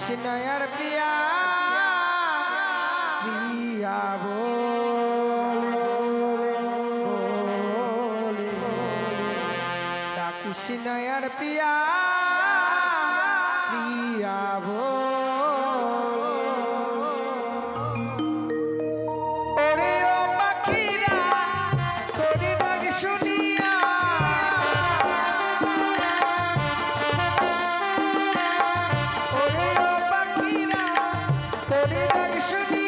Shinayar Pia. চলে যাই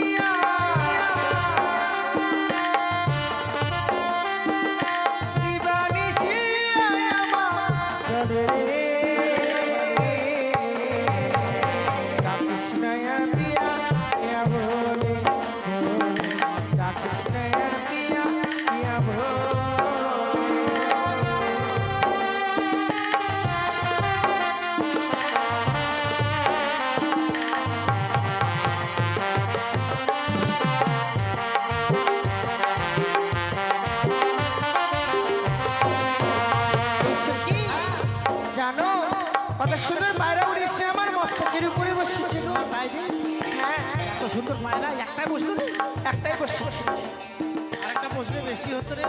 মজুরি বেশি হতো রে।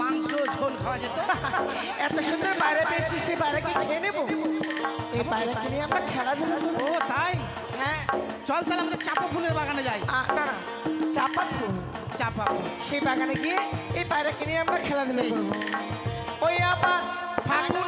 মাংস ঝোল খাওয়া যেত। এত সুন্দর বাইরে পেয়েছি সে বাইরে কি খেয়ে নেব? এই বাইরে কিনে আমরা খেলাধুলা ও তাই? হ্যাঁ। চল তাহলে আমাদের চাপা ফুলের বাগানে যাই। না না চাপা ফুল। চাপা ফুল। সেই বাগানে গিয়ে এই বাইরে কিনে আমরা খেলাধুলা করব। ওই আবার ফাগুন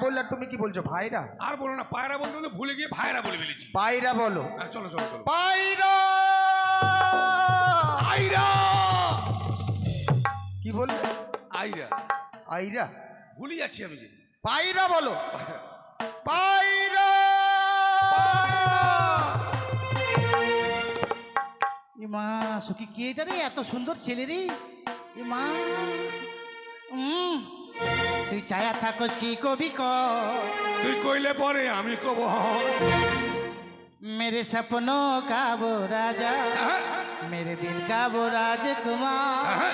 বললে আর তুমি কি বলছো ভাইরা? আর বলো না পায়রা বলতে বলতে ভুলে গিয়ে ভাইরা বলে ফেলেছি। পায়রা বলো। হ্যাঁ চলো চলো চলো। পায়রা! আইরা! কি বললে? আইরা। আইরা? ভুলে যাচ্ছি আমি যে। পায়রা বলো। পায়রা! এ মা সুখী কে এটা রে? এত সুন্দর ছেলে রে। এ মা তুই ছায়া থাকস কি কবি ক তুই কইলে পরে আমি কব मेरे सपनों का वो राजा मेरे दिल का वो राजकुमार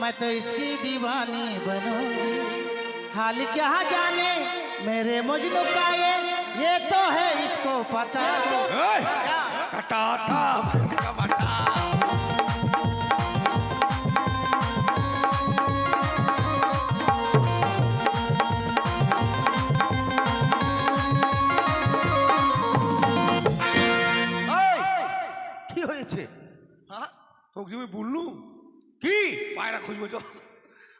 मैं तो इसकी दीवानी बनूंगी हाल क्या जाने मेरे मजनू का ये ये तो है इसको पता এই, কাটা তোকে যে আমি বললু? কি? পায়রা খুঁজবো চো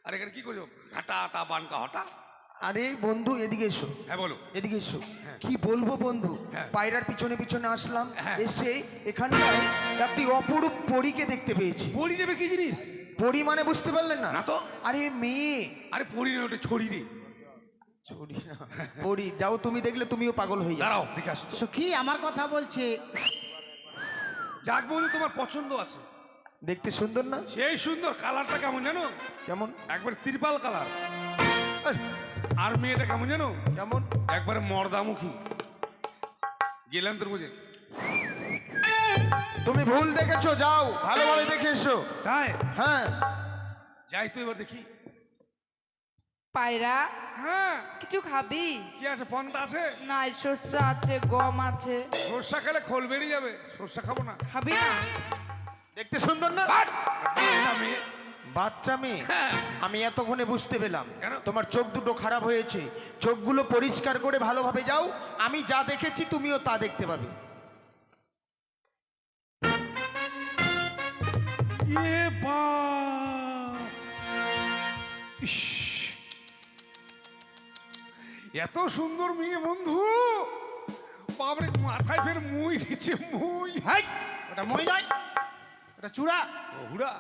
আর এখানে কি করছ? ঘাটা তা বানকা হটা? আরে বন্ধু এদিকে এসো। হ্যাঁ বলো। এদিকে এসো। হ্যাঁ। কি বলব বন্ধু? হ্যাঁ। পায়রার পিছনে পিছনে আসলাম হ্যাঁ। এসে এখানটায় একটি অপরূপ পরীকে দেখতে পেয়েছি। পরি নেবে কি জিনিস? পরী মানে বুঝতে পারলেন না? না তো। আরে মেয়ে। আরে পরি নেবে ওটা ছড়ি রে। ছড়ি না। পরী যাও তুমি দেখলে তুমিও পাগল হয়ে যাও দাঁড়াও দেখে আসো তো। সুখী আমার কথা বলছে। যাক বলে তোমার পছন্দ আছে। দেখতে সুন্দর না? সেই সুন্দর কালারটা কেমন জানো? কেমন? একবার ত্রিপাল কালার। আর মেয়েটা কেমন জানো? কেমন? একবারে মর্দামুখী। গেলাম তোর বুঝে তুমি ভুল দেখেছ যাও ভালোভাবে দেখে এসো। তাই? হ্যাঁ। যাই তো এবার দেখি। পায়রা হ্যাঁ। কিছু খাবি? কি আছে পন্থা আছে? না শস্য আছে গম আছে। সর্ষা খেলে খোল বেরিয়ে যাবে সর্ষা খাব না। খাবি না? দেখতে সুন্দর না? বাচ্চা মেয়ে। হ্যাঁ। আমি এতক্ষণে বুঝতে পেলাম? তোমার চোখ দুটো খারাপ হয়েছে। চোখগুলো পরিষ্কার করে ভালোভাবে যাও। আমি যা দেখেছি তুমিও তা দেখতে পাবে! এত সুন্দর মেয়ে বন্ধু! বাবরে মাথায় ফের মুই দিচ্ছে মুই। হাই ওটা মই নয়। ওটা চূড়া। ও, হুড়া।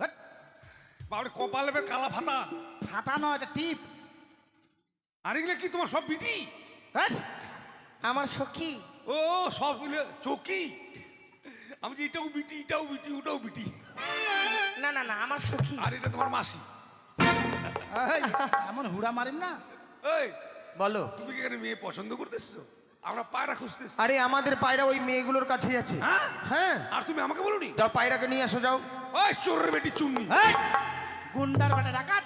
হাট, বাবরে কপালে ফের কালা ফাতা। ফাটা নয় এটা টিপ। আর এগুলো কি তোমার সব বিটি হাট, আমার সখী। ও সব মিলে চকি। আমি যে এটাও বিটি এটাও বিটি ওটাও বিটি না না না আমার সখী। আর এটা তোমার মাসি। এই, এমন হুড়া মারিম না। এই বলো। তুমি কি এখানে মেয়ে পছন্দ করতেছো আমরা পায়রা খুঁজতেছি। আরে আমাদের পায়রা ওই মেয়েগুলোর কাছেই আছে। হ্যাঁ? হ্যাঁ। আর তুমি আমাকে বলোনি? যাও পায়রাকে নিয়ে আসো যাও। ওই চোরের বেটি চুন্নি। গুন্ডার বেটা ডাকাত!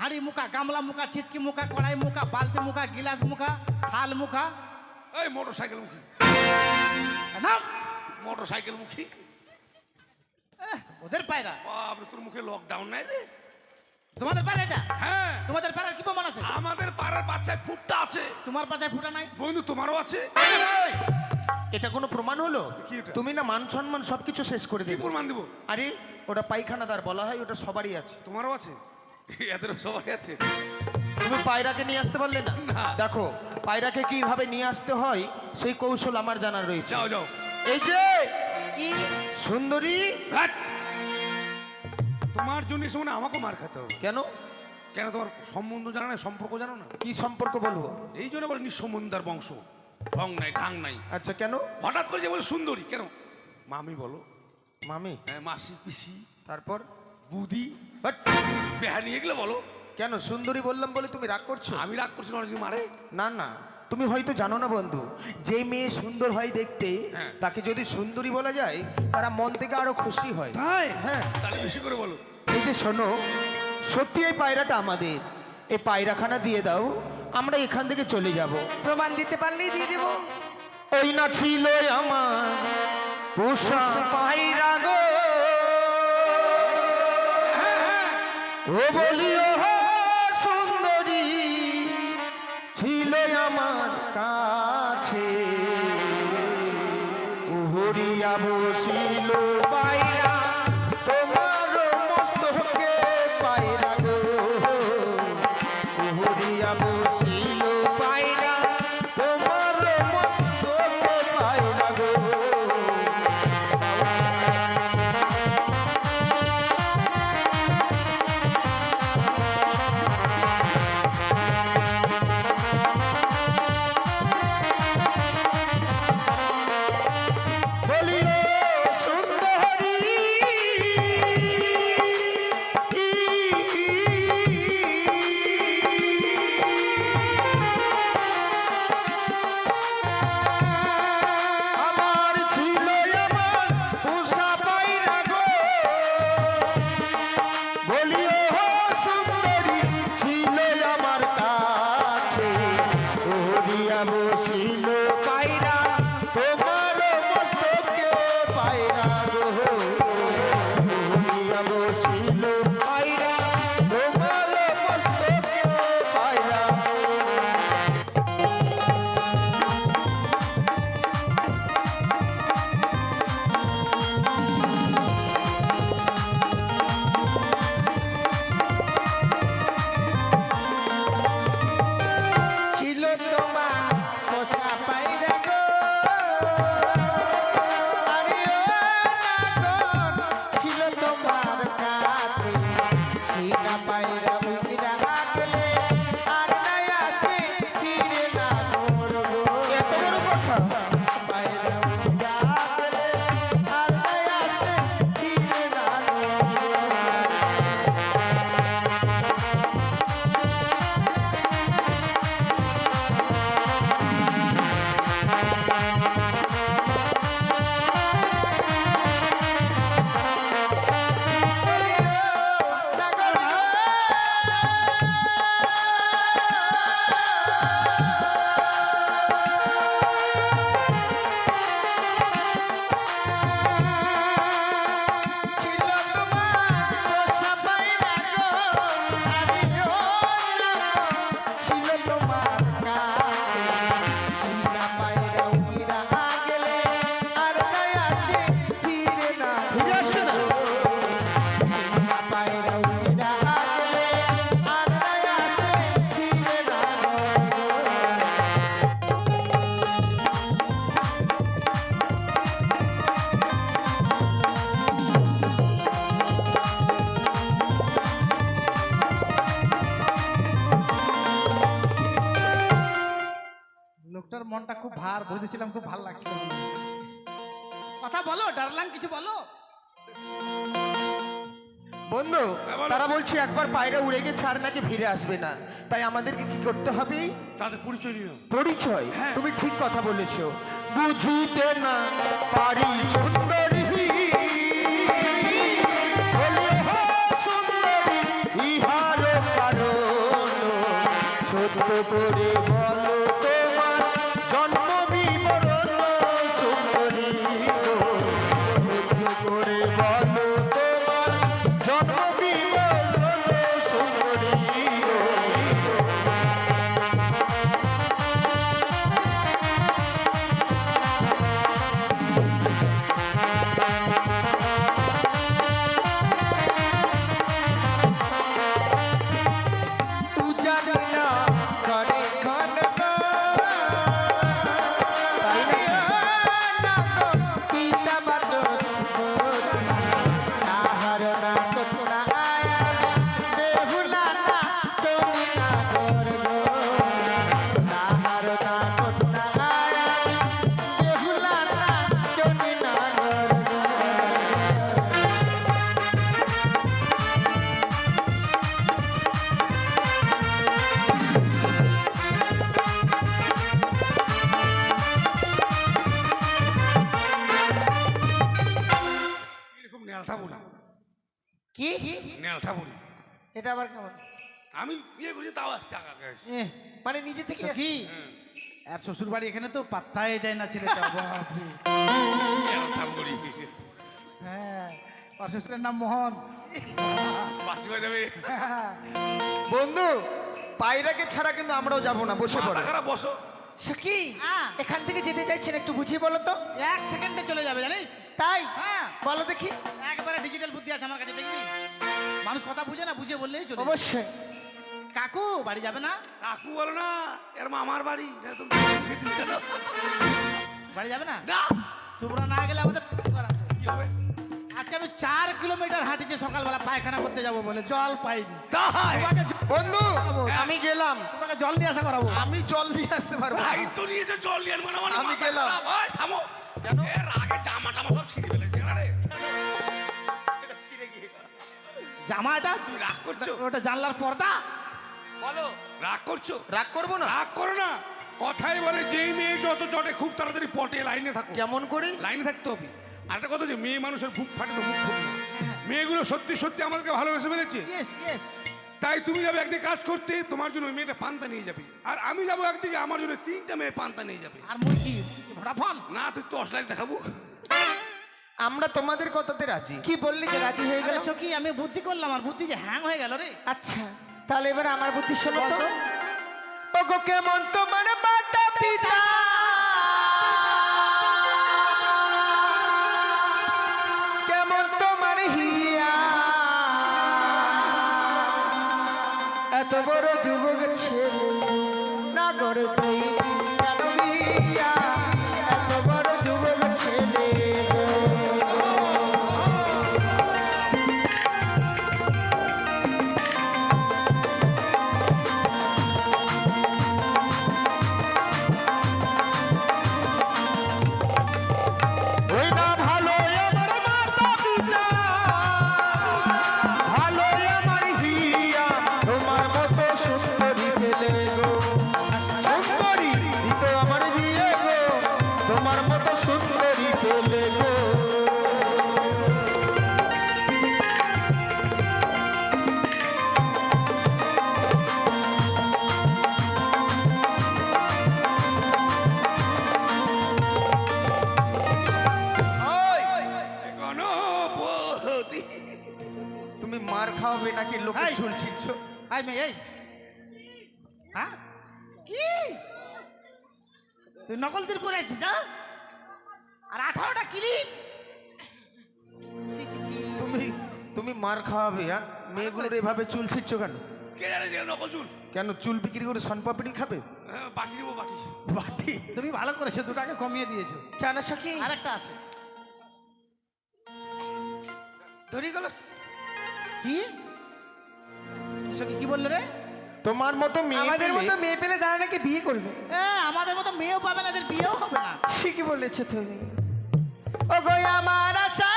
হাড়ি মুখা গামলা মুখা চিচকি মুখা কড়াই মুখা বালতি মুখা গিলাস মুখা থাল মুখা। এই মোটর সাইকেল মুখী। নাম! মোটর সাইকেল মুখী ওদের পায়রা। তোর মুখে লকডাউন নাই রে? তোমাদের পায়রা এটা? হ্যাঁ। তোমাদের পায়রা কি প্রমাণ আছে? আমাদের পাড়ার বাচ্চায় ফুটটা আছে। তোমার পাচায় ফুটা নাই? বন্ধু তোমারও আছে? এটা কোনো প্রমাণ হলো? কি তুমি না মান সম্মান সবকিছু শেষ করে কি দেবে। প্রমাণ দিব? আরে ওটা পায়খানাদার বলা হয় ওটা সবারই আছে। তোমারও আছে? এদেরও সবাই আছে। তুমি পায়রাকে নিয়ে আসতে পারলে না। দেখো পায়রাকে কীভাবে নিয়ে আসতে হয় সেই কৌশল আমার জানা রয়েছে। যাও যাও। এই যে কি সুন্দরী! তোমার জন্য সময় আমাকে মার খেতে হবে। কেন? কেন তোমার সম্বন্ধ জানো না সম্পর্ক জানো না? কি সম্পর্ক বলব? এই জন্য বলে নিঃসম্বন্ধার বংশ। ঢং নাই ঢাং নাই। আচ্ছা কেন? হঠাৎ করে যে বলে সুন্দরী কেন? মামি বলো। মামি? হ্যাঁ, মাসি পিসি। তারপর? বুদি। বেহানি এগুলো বলো। কেন? সুন্দরী বললাম বলে তুমি রাগ করছ? আমি রাগ করছি না মারে? না না। তুমি হয়তো জানো না বন্ধু যে মেয়ে সুন্দর হয় দেখতে হ্যাঁ। তাকে যদি সুন্দরী বলা যায় তারা মন থেকে আরও খুশি হয়। হ্যাঁ। বেশি করে বলো। এই যে শোনো সত্যি এই পায়রাটা আমাদের। এই পায়রাখানা দিয়ে দাও আমরা এখান থেকে চলে যাব। প্রমাণ দিতে পারলেই দিয়ে দেবো। ওই না ছিল আমার পোষা পায়রা গো। ও বলিও বন্ধু হ্যাঁ, তারা বলছে একবার পায়রা উড়ে গেছে ছাড় নাকি ফিরে আসবে না। তাই আমাদেরকে কি করতে হবে? তাদের পরিচয় পরিচয়? হ্যাঁ। তুমি ঠিক কথা বলেছ। বুঝিতে না পারি সুন্দরী মানে নিজে থেকে সখী হুম, আর শ্বশুর বাড়ি এখানে তো পাত্তাই দেয় না ছেলেটা বাপরে। হ্যাঁ আর শ্বশুরের নাম মোহন। বন্ধু পায়রাকে ছাড়া কিন্তু আমরাও যাব না বসে পড়ো। বসো। সখী হ্যাঁ। এখান থেকে যেতে চাইছেন একটু বুঝিয়ে বলো তো। এক সেকেন্ডে চলে যাবে জানিস? তাই? হ্যাঁ। বলো দেখি। একবারে ডিজিটাল বুদ্ধি আছে আমার কাছে দেখবি? মানুষ কথা বুঝে না বুঝে বললেই চলে। অবশ্যই। কাকু বাড়ি যাবে না? কাকু বলো না এর মামার বাড়ি। বাড়ি যাবে না? না। তোমরা না গেলে আমাদের কি হবে? আজকে আমি চার কিলোমিটার হাঁটিছে সকালবেলা পায়খানা করতে যাব বলে জল পাইনি। তাই? তোমাকে বন্ধু আমি গেলাম। তোমাকে জল নিয়ে আসা করাবো। আমি জল নিয়ে আসতে পারব তো নিয়েছে জল নিয়ে মানে আমি গেলাম। থামো। এর আগে জামা টামা সব ছিঁড়ে ফেলেছে আরে জামাটা? তুমি রাগ করছ? ওটা জানলার পর্দা? বলো। রাগ করছ? রাগ করব না? রাগ করো না। কথাই বলে যেই মেয়ে যত চটে খুব তাড়াতাড়ি পটে লাইনে থাকো। কেমন করি? লাইনে থাকতে হবে। আর একটা কথা যে মেয়ে মানুষের বুক ফাটে তো ফুটে মেয়েগুলো সত্যি সত্যি আমাদেরকে ভালোবেসে ফেলেছে। তাই তুমি যাবে একদিকে কাজ করতে তোমার জন্য ওই মেয়েটা পান্তা নিয়ে যাবে। আর আমি যাব একদিকে আমার জন্য তিনটা মেয়ে পান্তা নিয়ে যাবে। আর মুই কি না তুই তো অসলাইট দেখাবো। আমরা তোমাদের কথাতে রাজি। কি বললি যে রাজি হয়ে গেল সখী আমি বুদ্ধি করলাম আর বুদ্ধি যে হ্যাং হয়ে গেল রে। আচ্ছা। তাহলে এবার আমার বুদ্ধি শোনো তো। ওগো কেমন তোমার বাটা পিতা? কেমন তোমার হিয়া? এত বড় তুমি মার খাওয়াবে নাকি লোকে এই। ঝুলছিচ্ছ আই মে এই। হ্যাঁ? কি? তুই নকল চুরি করে আসছিস হ্যাঁ? আর আঠারোটা ক্লিপ। তুমি তুমি মার খাওয়াবে হ্যাঁ? মেয়েগুলোর এভাবে চুল ছিচ্ছ কেন? কে জানে যে নকল চুল কেন চুল বিক্রি করে সনপাপড়ি খাবে? হ্যাঁ, বাটি দেবো বাটি। বাটি? তুমি ভালো করেছ দু টাকা কমিয়ে দিয়েছ। জানো সখী? আরেকটা আছে। ধরি গেল কি? সখী কি বলল রে? তোমার মতো মেয়ে আমাদের মতো মেয়ে পেলে তারা নাকি বিয়ে করবে। এ আমাদের মতো মেয়েও পাবে না এদের বিয়েও হবে না। ঠিকই বলেছ তুমি। ও গো আমার আশা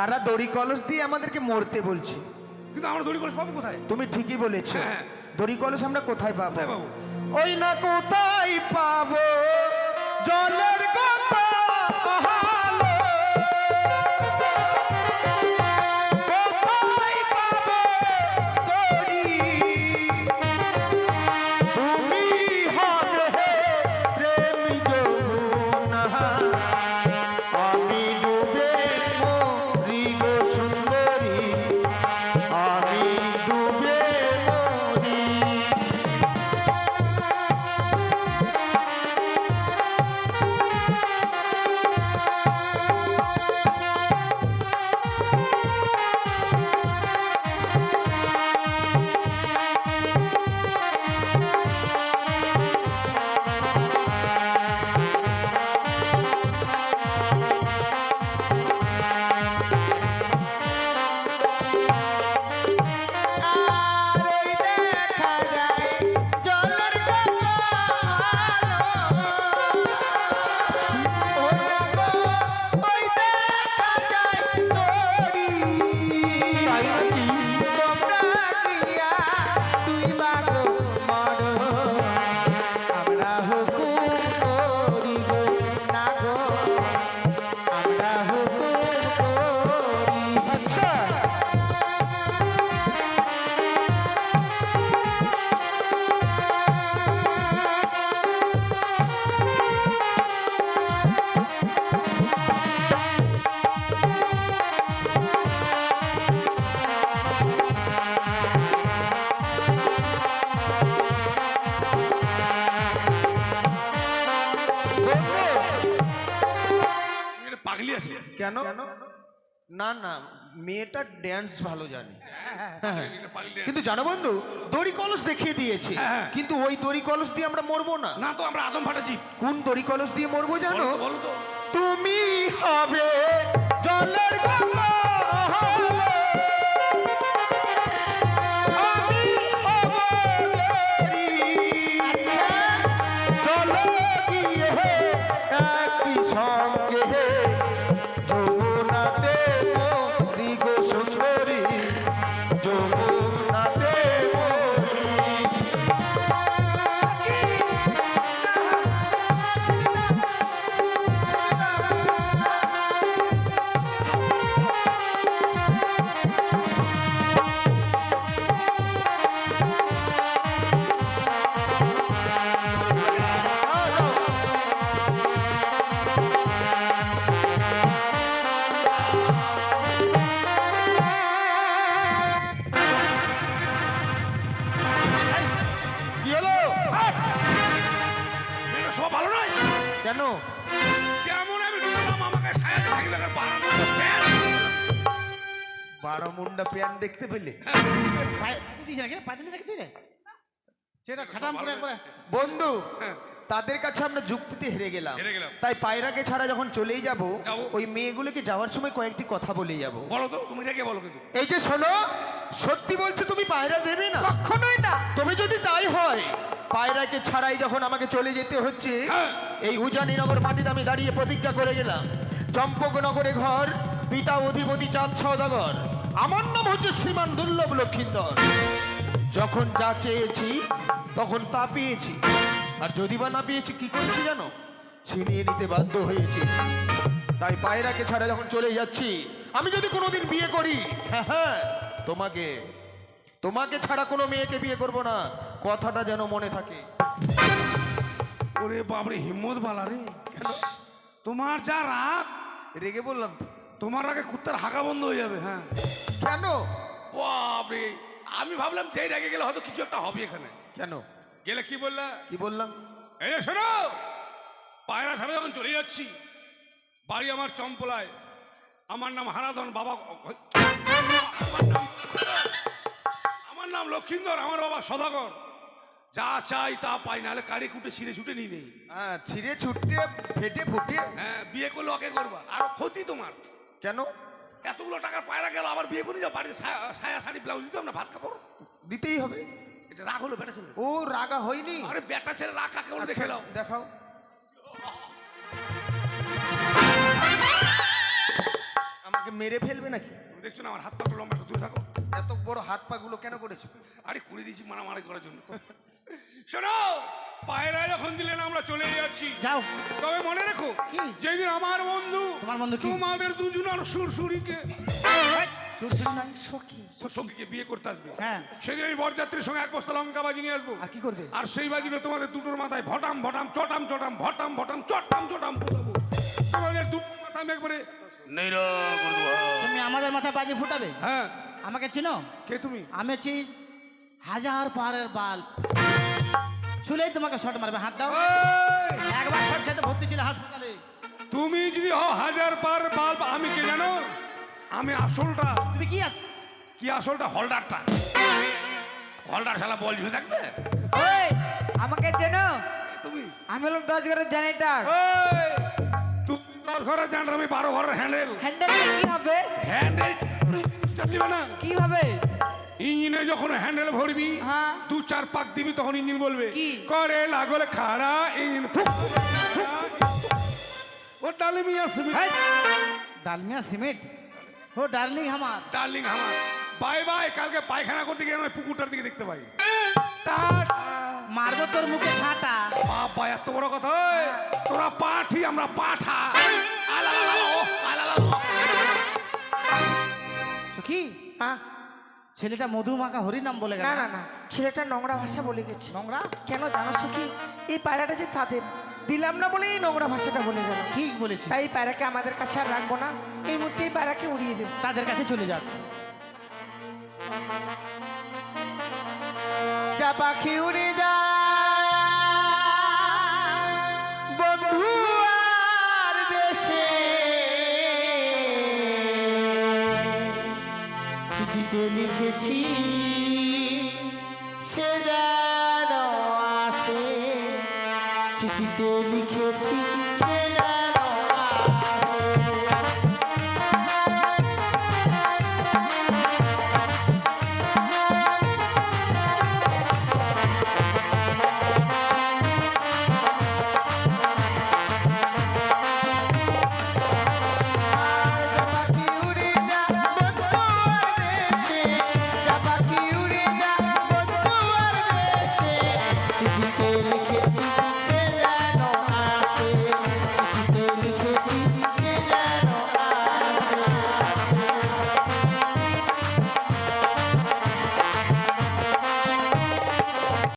তারা দড়ি কলস দিয়ে আমাদেরকে মরতে বলছে। কিন্তু আমরা দড়ি কলস পাবো কোথায়? তুমি ঠিকই বলেছ। হ্যাঁ। দড়ি কলস আমরা কোথায় পাবো? কোথায় পাবো? ওই না কোথায় পাবো? জলের কথা না না মেয়েটা ড্যান্স ভালো জানে। কিন্তু জানো বন্ধু দড়ি কলস দেখিয়ে দিয়েছে। হ্যাঁ। কিন্তু ওই দড়ি কলস দিয়ে আমরা মরবো না। না তো আমরা আদম ফাটাছি কোন দড়ি কলস দিয়ে মরবো জানো? তুমি হবে জলের করে একবারে বন্ধু তাদের কাছে আমরা যুক্তিতে হেরে গেলাম। তাই পায়রাকে ছাড়া যখন চলেই যাব। ওই মেয়েগুলোকে যাওয়ার সময় কয়েকটি কথা বলে যাব। বলো তো তুমি রেখে বলো কিন্তু। এই যে শোনো সত্যি বলছো তুমি পায়রা দেবে না? কখনোই না। তুমি যদি তাই হয় পায়রাকে ছাড়াই যখন আমাকে চলে যেতে হচ্ছে হ্যাঁ। এই উজানিনগর মাটিতে আমি দাঁড়িয়ে প্রতিজ্ঞা করে গেলাম। চম্পকনগরে ঘর পিতা অধিপতি চাঁদ সওদাগর। আমার নাম হচ্ছে শ্রীমান দুর্লভ লক্ষিন্দর। যখন যা চেয়েছি তখন তা পেয়েছি। আর যদি বা না পেয়েছি কি করেছি জানো? ছিনিয়ে নিতে বাধ্য হয়েছি। তাই পায়রাকে ছাড়া যখন চলে যাচ্ছি আমি যদি কোনোদিন বিয়ে করি হ্যাঁ হ্যাঁ তোমাকে তোমাকে ছাড়া কোনো মেয়েকে বিয়ে করব না। কথাটা যেন মনে থাকে। ওরে বাপরে হিম্মত বালা রে তোমার যা রাগ। রেগে বললাম তো। তোমার আগে কুত্তার হাঁকা বন্ধ হয়ে যাবে হ্যাঁ। কেন? বাপরে আমি ভাবলাম যেই রেগে গেলে হয়তো কিছু একটা হবে এখানে। কেন? গেলে কি বললা? কি বললাম? এই যে শোনো পায়রা ছাড়া যখন চলে যাচ্ছি বাড়ি আমার চম্পলায় আমার নাম হারাধন বাবা আমার নাম- আমার নাম লক্ষিন্দর আমার বাবা সদাগর। যা চাই তা পাই নাহলে কারি কুটে ছিঁড়ে ছুটে নিয়ে নেই। হ্যাঁ ছিঁড়ে ছুটে ফেটে ফুটে। হ্যাঁ বিয়ে করলে ওকে করবা আরও ক্ষতি তোমার। কেন? এতগুলো টাকা পায়রা গেল আবার বিয়ে করে যাও বাড়িতে সায়া- শাড়ি ব্লাউজ দিতে আমরা ভাত খাব? দিতেই হবে। এটা রাগ হলো বেটা ছেলে ও রাগা হয়নি? আরে বেটা ছেলে রাগ কাকে বলে দেখে আচ্ছা, নাও। দেখাও। আমাকে মেরে ফেলবে নাকি? তুমি দেখছ না আমার হাত পা লম্বা একটু দূরে থাকো। এত বড় হাত পা গুলো কেন করেছ? আরে করে দিয়েছি মারামারি করার জন্য। শোনো পায়রা যখন দিলেন আমরা চলে যাচ্ছি। যাও। তবে মনে রেখো কি? যেদিন আমার বন্ধু তোমার বন্ধু কি? তোমাদের দুজনের সুরসুরিকে সখী। সখীকে বিয়ে করতে আসবে। হ্যাঁ। সেদিন আমি বরযাত্রীর সঙ্গে এক বস্তা লঙ্কা বাজি নিয়ে আসব। আর কি করবে? আর সেই বাজিলে তোমাদের দুটোর মাথায় ভটাম ভটাম চটাম চটাম ভটাম ভটাম চটাম চটাম ফুটাবো। তোমাদের দুটোর মাথায় আমি একবারে নেইরা করে দেবো। তুমি আমাদের মাথায় বাজি ফুটাবে? হ্যাঁ। আমাকে চিনো? কে তুমি? আমি আছি হাজার পাহাড়ের বাল ছুলেই তোমাকে শট মারবে হাত দাও। একবার শট খেতে ভর্তি ছিল হাসপাতালে। তুমি যদি হও হাজার পার বাল্ব আমি কে জানো? আমি আসলটা। তুমি কি আস কি আসলটা? হলডারটা হলডার শালা বল ঝুলে থাকবে? ওই আমাকে চেনো? তুমি? আমি হলাম দশ ঘরের জেনারেটর তুমি দশ ঘরের জান আমি বারো ঘরের হ্যান্ডেল হ্যান্ডেল কি হবে? হ্যান্ডেল নিবে না। কি হবে? ইঞ্জিনে যখন হ্যান্ডেল ভরবি হ্যাঁ। দু চার পাক দিবি তখন ইঞ্জিন বলবে কি? করে লাগলে খাড়া ইঞ্জিন ও ডালিমি আসবে ডালমিয়া সিমেন্ট? ও ডার্লিং আমার ডার্লিং আমার বাই বাই কালকে পায়খানা করতে গিয়ে আমি পুকুরটার দিকে দেখতে পাই। মারবো তোর মুখে ঠাটা। বাবা এত বড় কথা তোরা পাঠি আমরা পাঠা। আলালালা, ও, আলালালা। কি হ্যাঁ? ছেলেটা মধুমাখা হরি নাম বলে গেল না না না ছেলেটা নোংরা ভাষা বলে গেছে। নোংরা? কেন জানো কি এই পায়রাটা যে তাদের দিলাম না বলে এই নোংরা ভাষাটা বলে গেল। ঠিক বলেছি তাই এই পায়রাকে আমাদের কাছে আর রাখব না। এই মুহূর্তে এই পায়রাকে উড়িয়ে দেব। তাদের কাছে চলে যাক যা পাখি উড়ে যা চিঠিতে লিখেছি সে